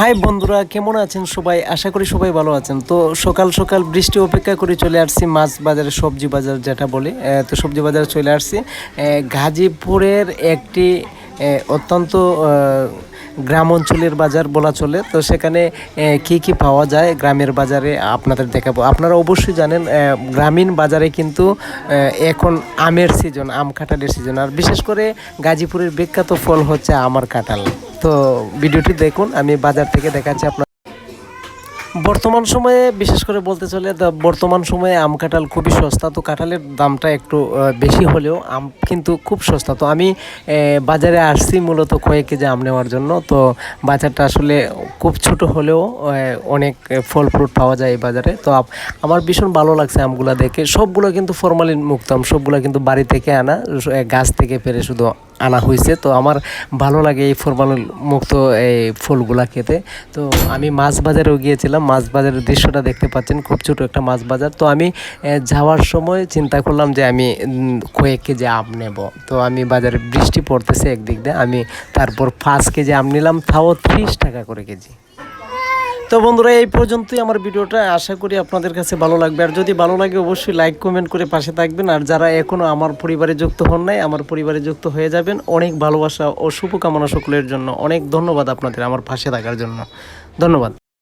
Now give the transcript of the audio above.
High বন্ধুরা, কেমন আছেন সবাই? আশা করি সবাই ভালো আছেন। তো সকাল সকাল বৃষ্টি অপেক্ষা করে চলে আসছি মাছ বাজারে, সবজি বাজার যেটা বলি। তো সবজি বাজারে চলে আসছি। গাজীপুরের একটি অত্যন্ত গ্রাম অঞ্চলের বাজার বলা চলে। তো সেখানে কি কি পাওয়া যায় গ্রামের বাজারে আপনাদের দেখাবো। আপনারা অবশ্যই জানেন গ্রামীণ বাজারে কিন্তু এখন আমের সিজন আম কাঁঠালের সিজন আর বিশেষ করে গাজীপুরের বিখ্যাত ফল হচ্ছে আমার কাঁঠাল। তো ভিডিওটি দেখুন, আমি বাজার থেকে দেখাচ্ছি আপনার বর্তমান সময়ে বিশেষ করে বলতে চলে বর্তমান সময়ে আম কাঁঠাল খুবই সস্তা, তো কাঁঠালের দামটা একটু বেশি হলেও আম কিন্তু খুব সস্তা। তো আমি বাজারে আসছি মূলত কয়েক কেজি আম নেওয়ার জন্য, তো বাজারটা আসলে খুব ছোট হলেও অনেক ফল ফ্রুট পাওয়া যায় এই বাজারে। তো আমার ভীষণ ভালো লাগছে আমগুলো দেখে। সবগুলো কিন্তু ফরমালিন মুক্ত আম, সবগুলো কিন্তু বাড়ি থেকে আনা গাছ থেকে পেরে শুধু আনা হয়েছে তো আমার ভালো লাগে এই ফরমাল মুক্ত এই ফুলগুলা খেতে। তো আমি মাছ বাজারেও গিয়েছিলাম। মাছ বাজারের দৃশ্যটা দেখতে পাচ্ছেন। খুব ছোট একটা মাছ বাজার। তো আমি যাওয়ার সময় চিন্তা করলাম যে আমি কয়েক কেজি আম নেব। তো আমি বাজারে বৃষ্টি পড়তেছে একদিক দিয়ে। আমি তারপর পাঁচ কেজি আম নিলাম। তাও ত্রিশ টাকা করে কেজি। তো বন্ধুরা, এই পর্যন্তই আমার ভিডিওটা। আশা করি আপনাদের কাছে ভালো লাগবে। আর যদি ভালো লাগে, অবশ্যই লাইক কমেন্ট করে পাশে থাকবেন। আর যারা এখনও আমার পরিবারে যুক্ত হন নাই, আমার পরিবারে যুক্ত হয়ে যাবেন। অনেক ভালোবাসা ও শুভকামনা সকলের জন্য। অনেক ধন্যবাদ আপনাদের আমার পাশে থাকার জন্য। ধন্যবাদ।